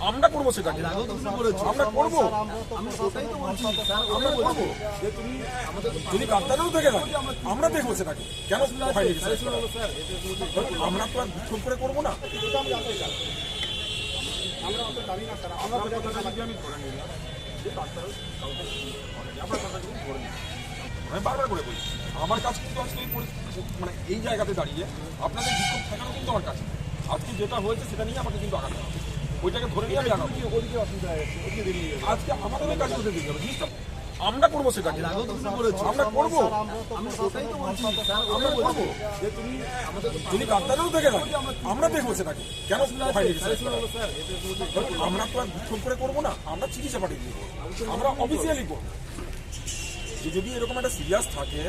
আমরা করব সেটাকে। আমরা করব। আমরা করব। যদি কাপ্তানেও থেকে থাকে আমরা দেখব। সেটাকে। কেন আমরা তো আর বিক্ষোভ করে করব না। আমি বারবার করে বলি আমার কাছে কিন্তু আজকে এই পরিস্থিতি মানে এই জায়গাতে দাঁড়িয়ে আপনাদের বিক্ষোভ ঠেকানো কিন্তু আমার কাছে। আজকে যেটা হয়েছে সেটা নিয়ে আমাকে কিন্তু আগাতে হবে ওইটাকে ধরে নিয়ে আমি আজকে আমাদের কাজ করতে দিতে হবে জিনিসটা আমরা করব সেটাকে আমরা করব। আমরা করব। যদি কাপ্তানেও থেকে না আমরা দেখব সেটাকে। কেন আমরা তো আর বিক্ষোভ করে করব না আমরা চিকিৎসা পাঠিয়ে করব। আমরা অফিসিয়ালি করব। যে যদি এরকম একটা সিরিয়াস থাকে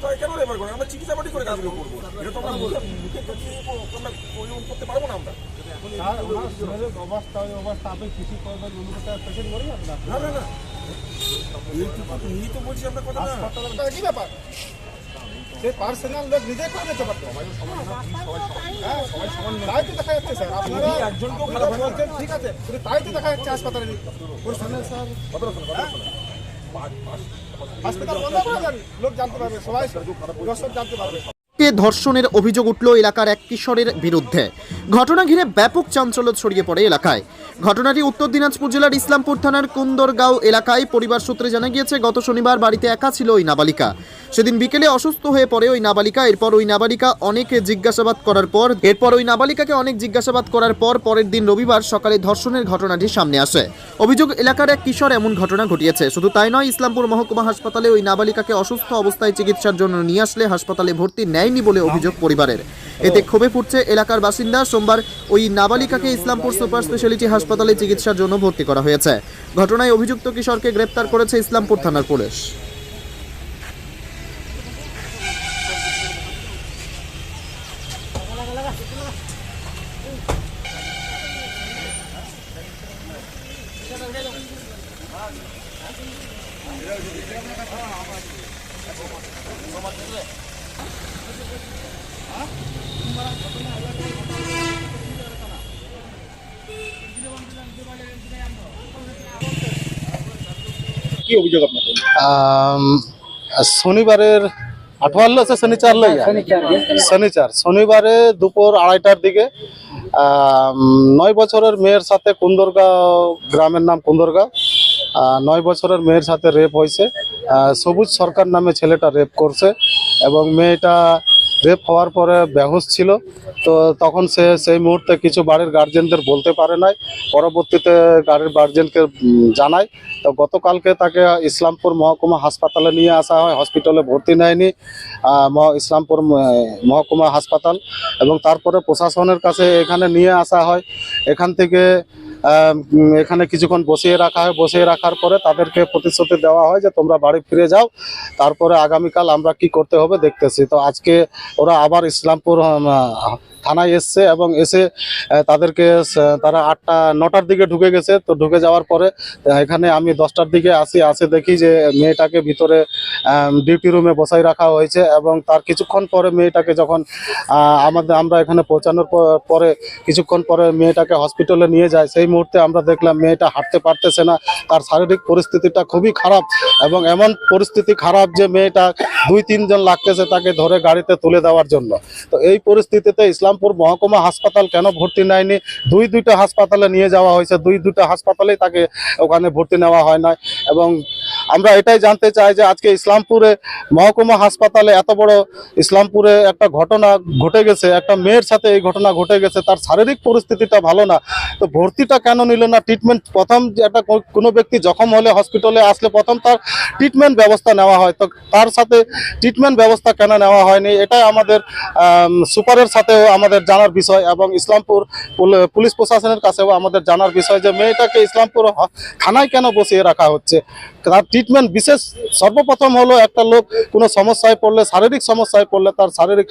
তো কেন রেফার করে আমরা চিকিৎসা পাটি করে কাজগুলো করব। এটা তো আমরা মুখে করতে আমরা পরিবহন করতে পারব না আমরা। স্যার ওনার শরীরের অবস্থা অবস্থা আপনি কৃষি করবেন পেশেন্ট মরে যাবে না না। না না তো বলছি আমরা কথা না। হাসপাতালে কি ব্যাপার? সে পার্সোনাল লোক নিজে করে নিতে পারতো হ্যাঁ, তাই তো দেখা যাচ্ছে স্যার। আপনারা। বলছেন? ঠিক আছে কিন্তু তাই তো দেখা যাচ্ছে হাসপাতালে। পার্সোনাল স্যার হাসপাতাল বন্ধ করে দেন লোক জানতে পারবে সবাই দর্শক জানতে পারবে। কে ধর্ষণের অভিযোগ উঠল এলাকার এক কিশোরের বিরুদ্ধে? ঘটনা ঘিরে ব্যাপক চাঞ্চল্য ছড়িয়ে পড়ে এলাকায়। ঘটনাটি উত্তর দিনাজপুর জেলার ইসলামপুর থানার কুন্দরগাঁও এলাকায় পরিবার সূত্রে জানা গিয়েছে, গত শনিবার বাড়িতে একা ছিল ওই নাবালিকা। সেদিন বিকেলে অসুস্থ হয়ে পড়ে ওই নাবালিকা। এরপর ওই নাবালিকা অনেক জিজ্ঞাসাবাদ করার পর, এরপর ওই নাবালিকাকে অনেক জিজ্ঞাসাবাদ করার পর পরের দিন রবিবার সকালে ধর্ষণের ঘটনাটি সামনে আসে। অভিযোগ, এলাকার এক কিশোর এমন ঘটনা ঘটিয়েছে। শুধু তাই নয়, ইসলামপুর মহকুমা হাসপাতালে ওই নাবালিকাকে অসুস্থ অবস্থায় চিকিৎসার জন্য নিয়ে আসলে হাসপাতালে ভর্তি নেয়নি বলে অভিযোগ পরিবারের। এতে ক্ষোভে ফুটছে এলাকার বাসিন্দা। সোমবার ওই নাবালিকাকে ইসলামপুর সুপার স্পেশালিটি হাসপাতালে চিকিৎসার জন্য ভর্তি করা হয়েছে। ঘটনায় অভিযুক্ত কিশোরকে গ্রেপ্তার করেছে ইসলামপুর থানার পুলিশ। কি অভিযোগ আপনাদের? শনিবারের আঠওয়াল্লো আছে শনিচার লইয়া শনিচার শনিবারে দুপুর আড়াইটার দিকে নয় বছরের মেয়ের সাথে কুন্দরগাঁও গ্রামের নাম কুন্দরগাঁও নয় বছরের মেয়ের সাথে রেপ হয়েছে সবুজ সরকার নামে ছেলেটা রেপ করছে এবং মেয়েটা রেপ হওয়ার পরে বেহুশ ছিল। তো তখন সে সেই মুহূর্তে কিছু বাড়ির গার্জেনদের বলতে পারে নাই। পরবর্তীতে গাড়ির গার্জেনকে জানায়। তো গতকালকে তাকে ইসলামপুর মহকুমা হাসপাতালে নিয়ে আসা হয়। হসপিটালে ভর্তি নেয়নি। ইসলামপুর মহকুমা হাসপাতাল। এবং তারপরে প্রশাসনের কাছে এখানে নিয়ে আসা হয়। এখান থেকে এখানে কিছুক্ষণ বসিয়ে রাখা হয়। বসিয়ে রাখার পরে তাদেরকে প্রতিশ্রুতি দেওয়া হয় যে তোমরা বাড়ি ফিরে যাও। তারপরে আগামীকাল আমরা কি করতে হবে দেখতেছি। তো আজকে ওরা আবার ইসলামপুর থানায় এসছে এবং এসে তাদেরকে তারা আটটা, নটার দিকে ঢুকে গেছে। তো ঢুকে যাওয়ার পরে এখানে আমি দশটার দিকে আসি, আসে দেখি যে মেয়েটাকে ভিতরে ডিউটি রুমে বসাই রাখা হয়েছে এবং তার কিছুক্ষণ পরে মেয়েটাকে যখন আমাদের, আমরা এখানে পৌঁছানোর পরে কিছুক্ষণ পরে মেয়েটাকে হসপিটালে নিয়ে যায়, সেই মুহূর্তে আমরা দেখলাম মেয়েটা হাঁটতে পারতেছে না, তার শারীরিক পরিস্থিতিটা খুবই খারাপ এবং এমন পরিস্থিতি খারাপ যে মেয়েটা দুই, তিনজন লাগতেছে তাকে ধরে গাড়িতে তুলে দেওয়ার জন্য। তো এই পরিস্থিতিতে ইসলামপুর মহকুমা হাসপাতাল কেন ভর্তি নেয়নি? দুই, দুইটা হাসপাতালে নিয়ে যাওয়া হয়েছে, দুই, দুইটা হাসপাতালেই তাকে ওখানে ভর্তি নেওয়া হয় না এবং আমরা এটাই জানতে চাই যে আজকে ইসলামপুরে মহকুমা হাসপাতালে এত বড় ইসলামপুরে একটা ঘটনা ঘটে গেছে, একটা মেয়ের সাথে এই ঘটনা ঘটে গেছে, তার শারীরিক পরিস্থিতিটা ভালো না। তো ভর্তিটা কেন নিল না? ট্রিটমেন্ট প্রথম যে একটা কোনো ব্যক্তি জখম হলে হসপিটালে আসলে প্রথম তার ট্রিটমেন্ট ব্যবস্থা নেওয়া হয়। তো তার সাথে ট্রিটমেন্ট ব্যবস্থা কেন নেওয়া হয়নি? এটাই আমাদের সুপারের সাথেও আমাদের জানার বিষয় এবং ইসলামপুর পুলিশ প্রশাসনের কাছেও আমাদের জানার বিষয় যে মেয়েটাকে ইসলামপুর থানায় কেন বসিয়ে রাখা হচ্ছে? তার ট্রিটমেন্ট বিশেষ সর্বপ্রথম হলো একটা লোক কোনো সমস্যায় পড়লে, শারীরিক সমস্যায় পড়লে তার শারীরিক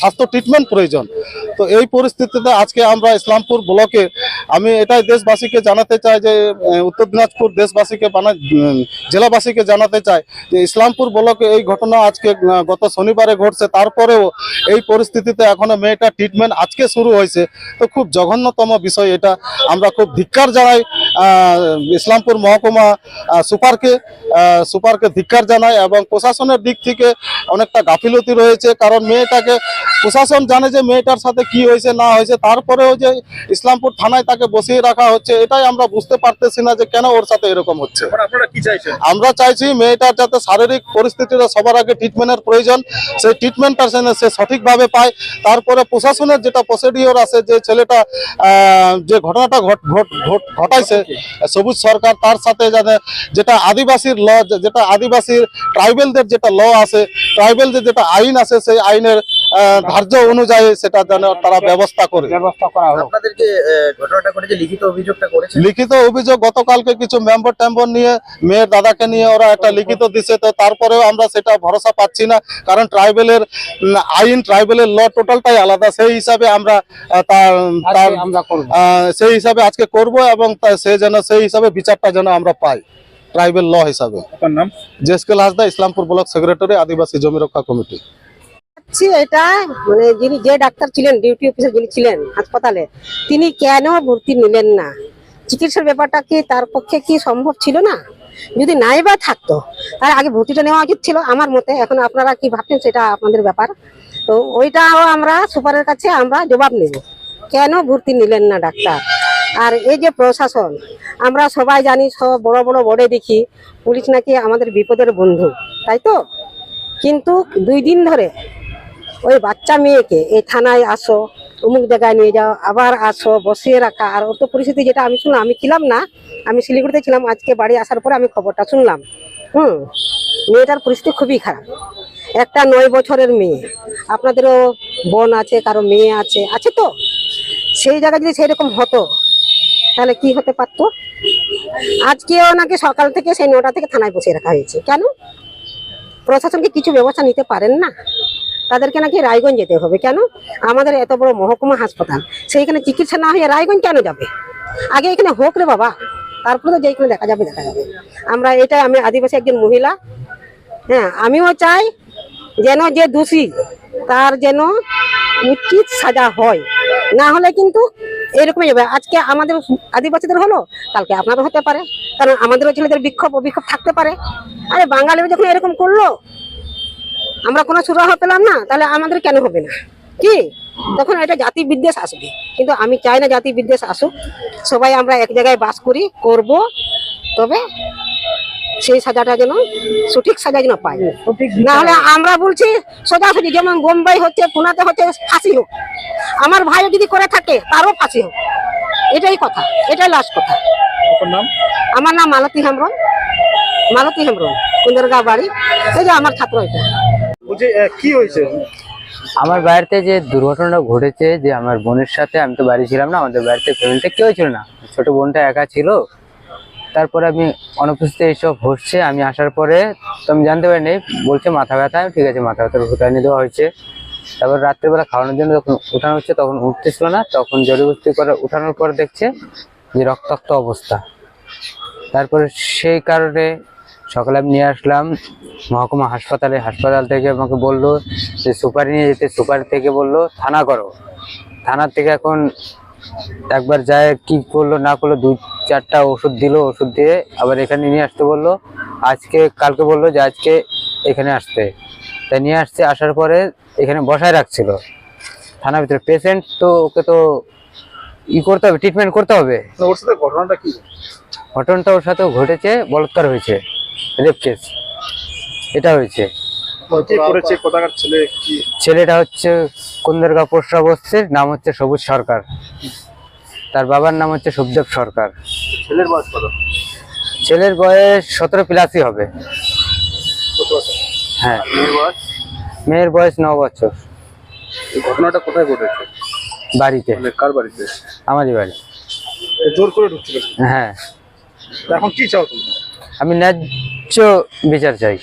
স্বাস্থ্য ট্রিটমেন্ট প্রয়োজন। তো এই পরিস্থিতিতে আজকে আমরা ইসলামপুর ব্লকে আমি এটাই দেশবাসীকে জানাতে চাই যে উত্তর দিনাজপুর দেশবাসীকে জেলাবাসীকে জানাতে চাই যে, ইসলামপুর ব্লকে এই ঘটনা আজকে গত শনিবারে ঘটছে। তারপরেও এই পরিস্থিতিতে এখনও মেয়েটা ট্রিটমেন্ট আজকে শুরু হয়েছে। তো খুব জঘন্যতম বিষয় এটা। আমরা খুব ধিক্কার জানাই ইসলামপুর মহকুমা সুপারকে সুপারকে ধিক্কার জানাই এবং প্রশাসনের দিক থেকে অনেকটা গাফিলতি রয়েছে। কারণ মেয়েটাকে, প্রশাসন জানে যে মেয়েটার সাথে কি হয়েছে, না হয়েছে। তারপরেও যে ইসলামপুর থানায় তাকে বসিয়ে রাখা হচ্ছে এটাই আমরা বুঝতে পারতেছি না যে কেন ওর সাথে এরকম হচ্ছে। আমরা চাইছি মেয়েটার যাতে শারীরিক পরিস্থিতিটা সবার আগে ট্রিটমেন্টের প্রয়োজন সেই ট্রিটমেন্টটা যেন সে সঠিকভাবে পায়। তারপরে প্রশাসনের যেটা প্রসিডিওর আছে যে ছেলেটা যে ঘটনাটা ঘট- ঘট- ঘট- ঘটাইছে সবুজ সরকার তার সাথে যাতে যেটা আদিবাসীর ল যেটা আদিবাসীর ট্রাইবেলদের যেটা ল আছে ট্রাইবেলদের যেটা আইন আছে সেই আইনের ধার্য অনুযায়ী সেটা যেন তারা ব্যবস্থা করে। লিখিত অভিযোগটা করেছে লিখিত অভিযোগ গতকালকে কিছু মেম্বার টেম্বর নিয়ে মেয়ের দাদাকে নিয়ে ওরা একটা লিখিত দিছে তো তারপরেও আমরা সেটা ভরসা পাচ্ছি না কারণ ট্রাইবেলের আইন ট্রাইবেলের ল টোটালটাই আলাদা। সেই হিসাবে আমরা তার সেই হিসাবে আজকে করব এবং সে যেন সেই হিসাবে বিচারটা যেন আমরা পাই ট্রাইবেল ল হিসাবে। আপনার নাম? জেসকেল হাসদা ইসলামপুর ব্লক সেক্রেটারি আদিবাসী জমি রক্ষা কমিটি। এটা মানে যিনি যে ডাক্তার ছিলেন, ডিউটি অফিসার যিনি ছিলেন হাসপাতালে, তিনি কেন ভর্তি নিলেন না? চিকিৎসার ব্যাপারটা কি তার পক্ষে কি সম্ভব ছিল না? যদি নাই বা থাকতো তার আগে ভর্তিটা নেওয়া উচিত ছিল আমার মতে। এখন আপনারা কি ভাবছেন সেটা আপনাদের ব্যাপার। তো ওইটাও আমরা সুপারের কাছে আমরা জবাব নেব। কেন ভর্তি নিলেন না ডাক্তার? আর এই যে প্রশাসন, আমরা সবাই জানি, সব বড় বড় বোর্ডে দেখি, পুলিশ নাকি আমাদের বিপদের বন্ধু, তাই তো? কিন্তু দুই দিন ধরে ওই বাচ্চা মেয়েকে এই থানায় আসো, অমুক জায়গায় নিয়ে যাও, আবার আসো, বসিয়ে রাখা। আর ওর তো পরিস্থিতি যেটা আমি শুনলাম, আমি ছিলাম না, আমি শিলিগুড়িতে ছিলাম, আজকে বাড়ি আসার পরে আমি খবরটা শুনলাম। হুম, মেয়েটার পরিস্থিতি খুবই খারাপ। একটা নয় বছরের মেয়ে। আপনাদেরও বোন আছে, কারও মেয়ে আছে আছে তো? সেই জায়গায় যদি সেরকম হতো, তাহলে কি হতে পারতো? আজকেও নাকি সকাল থেকে সেই নটা থেকে থানায় বসিয়ে রাখা হয়েছে। কেন? প্রশাসনকে কিছু ব্যবস্থা নিতে পারেন না? তাদেরকে নাকি রায়গঞ্জ যেতে হবে। কেন? আমাদের এত বড় মহকুমা হাসপাতাল, সেইখানে চিকিৎসা না হয়ে রায়গঞ্জ কেন যাবে? আগে এখানে হোক রে বাবা, তারপরে তো যেখানে দেখা যাবে দেখা যাবে। আমরা এটাই, আমি আদিবাসী একজন মহিলা। হ্যাঁ আমিও চাই যেন যে দোষী, তার যেন উচিত সাজা হয়। না হলে কিন্তু এরকমই যাবে। আজকে আমাদের আদিবাসীদের হলো, কালকে আপনারও হতে পারে। কারণ আমাদেরও ছেলেদের বিক্ষোভ অবিক্ষোভ থাকতে পারে। আরে বাঙালিরা যখন এরকম করল আমরা কোনো সুরাহা পেলাম না তাহলে আমাদের কেন হবে না? কি? তখন এটা জাতি বিদ্বেষ আসবে। কিন্তু আমি চাই না জাতি বিদ্বেষ আসুক। সবাই আমরা এক জায়গায় বাস করি করব তবে সেই সাজাটা যেন সঠিক সাজা যেন পাই। না হলে আমরা বলছি সোজাসুজি যেমন বোম্বাই হচ্ছে পুনাতে হচ্ছে ফাঁসি হোক। আমার ভাইও যদি করে থাকে তারও ফাঁসি হোক। এটাই কথা এটাই লাস্ট কথা। আমার নাম মালতী হেমব্রম। মালতী হেমব্রম কুন্দরগা বাড়ি। এই যে আমার ছাত্র এটা। আহ, কি হয়েছে? আমার বাড়িতে যে দুর্ঘটনাটা ঘটেছে যে আমার বোনের সাথে আমি তো বাড়ি ছিলাম না আমাদের বাড়িতে ফ্যামিলিতে কেউ ছিল না। ছোট বোনটা একা ছিল। তারপরে আমি অনুপস্থিত এইসব হচ্ছে আমি আসার পরে তো আমি জানতে পারিনি বলছে মাথা ব্যথা ঠিক আছে মাথা ব্যথার এনে দেওয়া হয়েছে। তারপর রাত্রিবেলা খাওয়ানোর জন্য যখন উঠানো হচ্ছে তখন উঠতেছিল না তখন জড়িবস্তি করে উঠানোর পর দেখছে যে রক্তাক্ত অবস্থা। তারপরে সেই কারণে সকালে আমি নিয়ে আসলাম মহকুমা হাসপাতালে হাসপাতাল থেকে আমাকে বলল যে সুপারি নিয়ে যেতে সুপারি থেকে বলল থানা করো। থানার থেকে এখন একবার যায় কি করল না করল দুই চারটা ওষুধ দিলো ওষুধ দিয়ে আবার এখানে নিয়ে আসতে বলল। আজকে কালকে বলল যে আজকে এখানে আসতে। তাই নিয়ে আসছে আসার পরে এখানে বসায় রাখছিল। থানার ভিতরে পেশেন্ট তো ওকে তো ই করতে হবে ট্রিটমেন্ট করতে হবে। ওর সাথে ঘটনাটা কি? ঘটনাটা ওর সাথেও ঘটেছে বলাৎকার হয়েছে। রেপ কেস এটা হয়েছে। ছেলেটা হচ্ছে কুন্দরগা পোস্ট অবস্থির নাম হচ্ছে সবুজ সরকার। তার বাবার নাম হচ্ছে সুখদেব সরকার। ছেলের বয়স কত? ছেলের বয়স সতেরো প্লাসই হবে। হ্যাঁ। মেয়ের বয়স? মেয়ের বয়স ন বছর। ঘটনাটা কোথায় ঘটেছে? বাড়িতে। মানে কার বাড়িতে? আমারই বাড়ি। জোর করে ঢুকছিল? হ্যাঁ। এখন কি চাও তুমি? আমি ন্যায্য বিচার চাই।